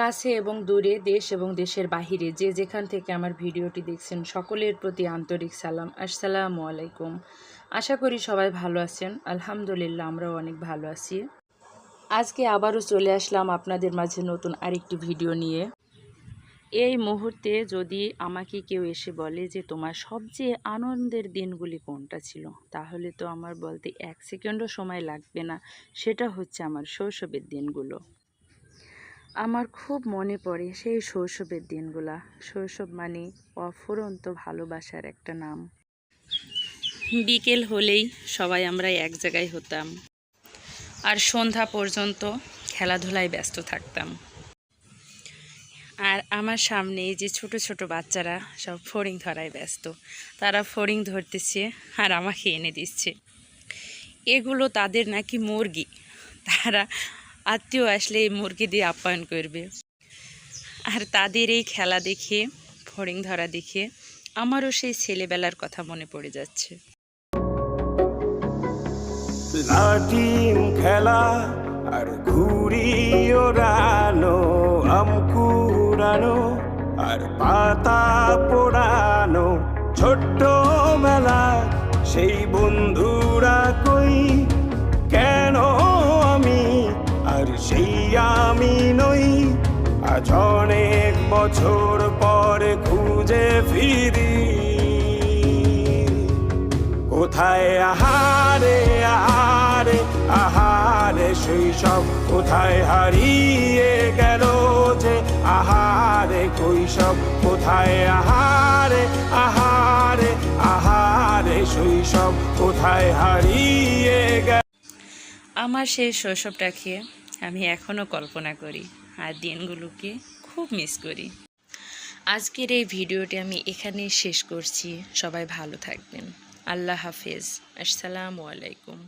কাছে এবং দূরে দেশ এবং দেশের বাহিরে যে যেখান থেকে আমার ভিডিওটি দেখছেন, সকলের প্রতি আন্তরিক সালাম। আসসালামু আলাইকুম। আশা করি সবাই ভালো আছেন। আলহামদুলিল্লাহ, আমরাও অনেক ভালো আছি। আজকে আবারও চলে আসলাম আপনাদের মাঝে নতুন আরেকটি ভিডিও নিয়ে। এই মুহূর্তে যদি আমাকে কেউ এসে বলে যে, তোমার সবচেয়ে আনন্দের দিনগুলি কোনটা ছিল? তাহলে তো আমার বলতে এক সেকেন্ডও সময় লাগবে না। সেটা হচ্ছে আমার শৈশবের দিনগুলো। আমার খুব মনে পড়ে সেই শৈশবের দিনগুলা। শৈশব মানে অফুরন্ত ভালোবাসার একটা নাম। বিকেল হলেই সবাই আমরা এক জায়গায় হতাম। আর সন্ধ্যা পর্যন্ত খেলাধুলায় ব্যস্ত থাকতাম। আর আমার সামনে যে ছোট ছোট বাচ্চারা সব ফড়িং ধরায় ব্যস্ত। তারা ফড়িং ধরতেছে আর আমাকে এনে দিচ্ছে। এগুলো তাদের নাকি মুরগি। তারা আত্মীয় আসলে এই মুরগি দিয়ে আপ্যায়ন করবে। আর তাদের এই খেলা দেখে, ফড়িং ধরা দেখে আমারও সেই ছেলেবেলার কথা মনে পড়ে যাচ্ছে। লাটিম খেলা আর ঘুড়ি ওড়ানো আম কুড়ানো আর পাতা পোড়ানো, ছোট্ট বেলা সেই বন্ধুরা আজ অনেক বছর পরে খুঁজে ফিরি। কোথায় আহারে আহারে আহারে, সেই সব কোথায় হারিয়ে গেল যে আহারে কৈশব কোথায় আহারে আহারে আহারে শৈশব কোথায় হারিয়ে গেল। আমার সেই শৈশবটাকে আমি এখনও কল্পনা করি আর দিনগুলোকে খুব মিস করি। আজকের এই ভিডিওটি আমি এখানেই শেষ করছি। সবাই ভালো থাকবেন। আল্লাহ হাফেজ। আসসালামু আলাইকুম।